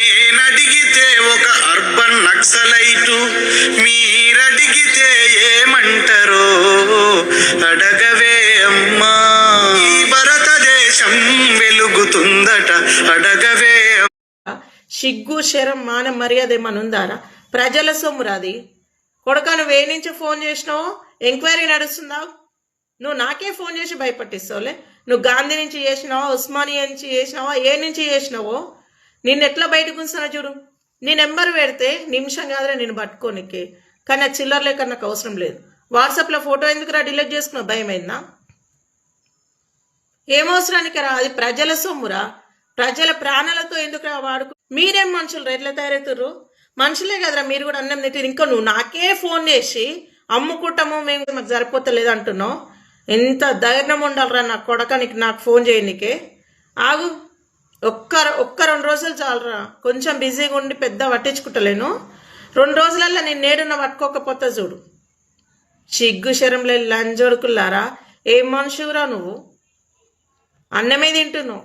నేనడిగితే ఒక అర్బన్ నక్సలైటు మీరడిగితే ఏమంటారో అడగవే అమ్మా. ఈ భారతదేశం వెలుగుతుందట అడగవే సిగ్గు శరం మాన మర్యాద ఏమనుందారా ప్రజల సొమ్మురాది కొడక నువ్వు ఏ నుంచి ఫోన్ చేసినావు? ఎంక్వైరీ నడుస్తుందా? నువ్వు నాకే ఫోన్ చేసి భయపట్టిస్తావులే. నువ్వు గాంధీ నుంచి చేసినావా? ఉస్మానియా నుంచి చేసినావా? ఏ నుంచి చేసినావో? నిన్ను ఎట్లా బయటకు ఉంచుతున్నా చూడు. నీ నెంబర్ పెడితే నిమిషం కాదురా నేను పట్టుకోనికి. కానీ ఆ చిల్లర లేక నాకు అవసరం లేదు. వాట్సాప్లో ఫోటో ఎందుకురా డిలీట్ చేసుకున్నావు? భయమైందా? ఏమవసరానికి రా అది ప్రజల సొమ్మురా. ప్రజల ప్రాణాలతో ఎందుకురా వాడుకు? మీరేం మనుషులు ఎట్లా తయారవుతుర్రు? మనుషులే కదరా మీరు కూడా అన్నం తింటారు ఇంకా నువ్వు నాకే ఫోన్ చేసి అమ్ముకుంటాము మేము మాకు సరిపోతలేదు అంటున్నావు. ఎంత ధైర్యం ఉండాలిరా నా కొడక నీకు నాకు ఫోన్ చేయనీకే. ఆగు. ఒక్క ఒక్క రెండు రోజులు చాలరా. కొంచెం బిజీగా ఉండి పెద్ద పట్టించుకుంటలేను. రెండు రోజులల్లో నేను నేడున్న పట్టుకోకపోతే చూడు. సిగ్గు శరంలే లంజోడుకుల్లారా. ఏం మనుషురా నువ్వు? అన్నమే తింటున్నావు.